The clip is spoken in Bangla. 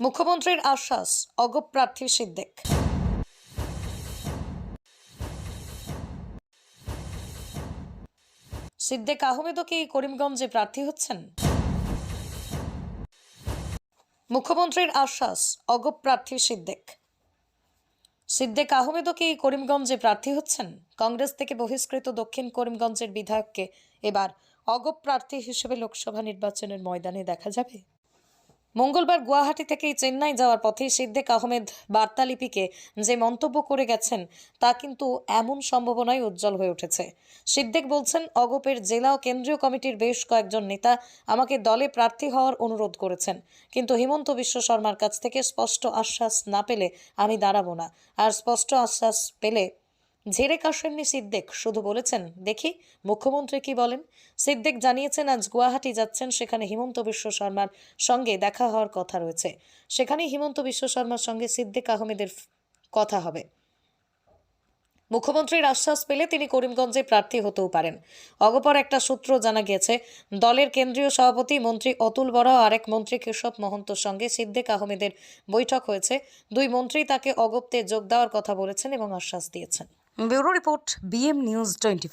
মুখ্যমন্ত্রীর আশ্বাস অগপ প্রার্থী সিদ্দিক। সিদ্দিক আহমেদও কি করিমগঞ্জে প্রার্থী হচ্ছেন? মুখ্যমন্ত্রীর আশ্বাস অগপ প্রার্থী সিদ্দিক। সিদ্দিক আহমেদও কি করিমগঞ্জে প্রার্থী হচ্ছেন? কংগ্রেস থেকে বহিষ্কৃত দক্ষিণ করিমগঞ্জের বিধায়ককে এবার অগপ প্রার্থী হিসেবে লোকসভা নির্বাচনের ময়দানে দেখা যাবে। মঙ্গলবার গুয়াহাটি থেকে চেন্নাই যাওয়ার পথে সিদ্দিক আহমেদ বার্তালিপিকে যে মন্তব্য করে গেছেন, তা কিন্তু এমন সম্ভাবনায় উজ্জ্বল হয়ে উঠেছে। সিদ্দিক বলছেন, অগপের জেলা ও কেন্দ্রীয় কমিটির বেশ কয়েকজন নেতা আমাকে দলে প্রার্থী হওয়ার অনুরোধ করেছেন। কিন্তু হিমন্ত বিশ্ব শর্মার কাছ থেকে স্পষ্ট আশ্বাস না পেলে আমি দাঁড়াবো না। আর স্পষ্ট আশ্বাস পেলে ঝেড়ে কাশেননি সিদ্দিক, শুধু বলেছেন, দেখি, মুখ্যমন্ত্রী কি বলেন? সিদ্দিক জানিয়েছেন, আজ গুয়াহাটি যাচ্ছেন, সেখানে হিমন্ত বিশ্ব শর্মার সঙ্গে দেখা হওয়ার কথা রয়েছে। সেখানে হিমন্ত বিশ্ব শর্মার সঙ্গে সিদ্দিক আহমেদের কথা হবে। মুখ্যমন্ত্রীর আশ্বাস পেলে তিনি করিমগঞ্জে প্রার্থী হতেও পারেন। অগপর একটা সূত্র জানা গিয়েছে, দলের কেন্দ্রীয় সভাপতি মন্ত্রী অতুল বরা ও আরেক মন্ত্রী কেশব মহন্তর সঙ্গে সিদ্দিক আহমেদের বৈঠক হয়েছে। দুই মন্ত্রী তাকে অগপতে যোগ দেওয়ার কথা বলেছেন এবং আশ্বাস দিয়েছেন। Bureau report BM news twenty